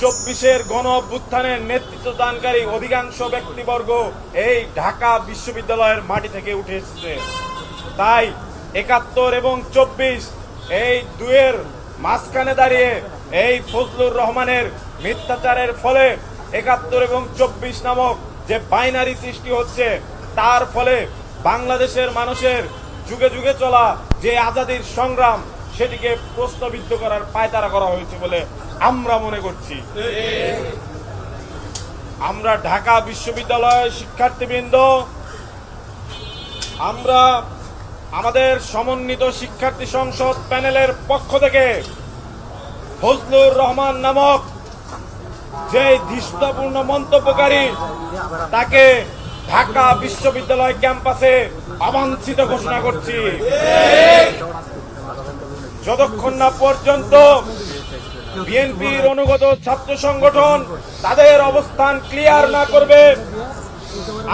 চব্বিশের গণ অভ্যুত্থানের নেতৃত্ব দানকারী অধিকাংশ ব্যক্তিবর্গ এই ঢাকা বিশ্ববিদ্যালয়ের মাটি থেকে উঠে এসেছে। তাই একাত্তর এবং চব্বিশ এই দুয়ের মাঝখানে দাঁড়িয়ে এই ফজলুর রহমানের মিথ্যাচারের ফলে একাত্তর এবং চব্বিশ নামক যে বাইনারি সৃষ্টি হচ্ছে, তার ফলে বাংলাদেশের মানুষের যুগে যুগে চলা যে আজাদির সংগ্রাম, সেটিকে প্রশ্নবিদ্ধ করার পায়তারা করা হয়েছে বলে আমরা মনে করছি। আমরা ঢাকা বিশ্ববিদ্যালয়ের শিক্ষার্থীবৃন্দ, আমরা আমাদের সমন্বিত শিক্ষার্থী সংসদ প্যানেলের পক্ষ থেকে ফজলুর রহমান নামক যে ধৃষ্টপূর্ণ মন্তব্যকারী তাকে ঢাকা বিশ্ববিদ্যালয় ক্যাম্পাসে অবাঞ্ছিত ঘোষণা করছি। যতক্ষণ না পর্যন্ত বিএনপির অনুগত ছাত্র সংগঠন, তাদের অবস্থান ক্লিয়ার না করবে,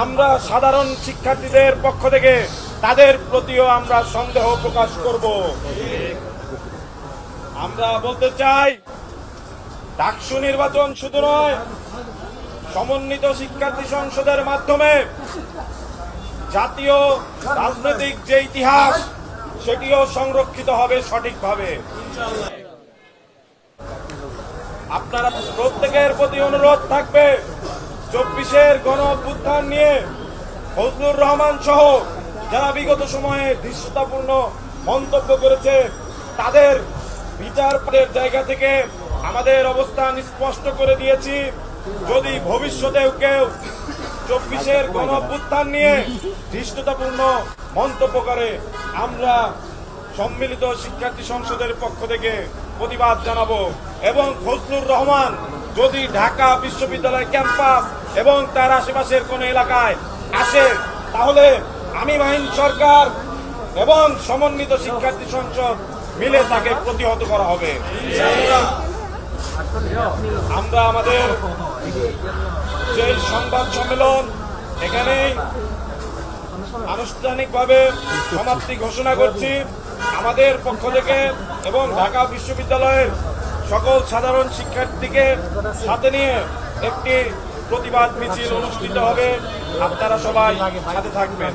আমরা সাধারণ শিক্ষার্থীদের পক্ষ থেকে তাদের প্রতিও আমরা সন্দেহ প্রকাশ করব। আমরা বলতে চাই, ডাকসু নির্বাচন শুধু নয়, সমন্বিত শিক্ষার্থী সংসদের মাধ্যমে জাতীয় রাজনৈতিক যে ইতিহাস, সেটিও সংরক্ষিত হবে সঠিকভাবে। আপনারা প্রত্যেকের প্রতি অনুরোধ থাকবে চব্বিশের গণ অভ্যুত্থান নিয়ে ফজলুর রহমান সহ যারা বিগত সময়ে দৃশ্যতাপূর্ণ মন্তব্য করেছে, তাদের বিচারের জায়গা থেকে আমাদের অবস্থান স্পষ্ট করে দিয়েছি। যদি ভবিষ্যতেও কেউ চব্বিশের গণ অভ্যুত্থান নিয়ে ধৃষ্টতাপূর্ণ মন্তব্য করে, আমরা সম্মিলিত শিক্ষার্থী সংসদের পক্ষ থেকে প্রতিবাদ জানাব। এবং ফজলুর রহমান যদি ঢাকা বিশ্ববিদ্যালয় ক্যাম্পাস এবং তার আশেপাশের কোন এলাকায় আসে, তাহলে আমি বাহিনী সরকার এবং সমন্বিত শিক্ষার্থী সংসদ মিলে তাকে প্রতিহত করা হবে। আমরা আমাদের যে সংবাদ সম্মেলন এখানেই আনুষ্ঠানিকভাবে সমাপ্তি ঘোষণা করছি। আমাদের পক্ষ থেকে এবং ঢাকা বিশ্ববিদ্যালয়ের সকল সাধারণ শিক্ষার্থীকে সাথে নিয়ে একটি প্রতিবাদ মিছিল অনুষ্ঠিত হবে। আপনারা সবাই সাথে থাকবেন।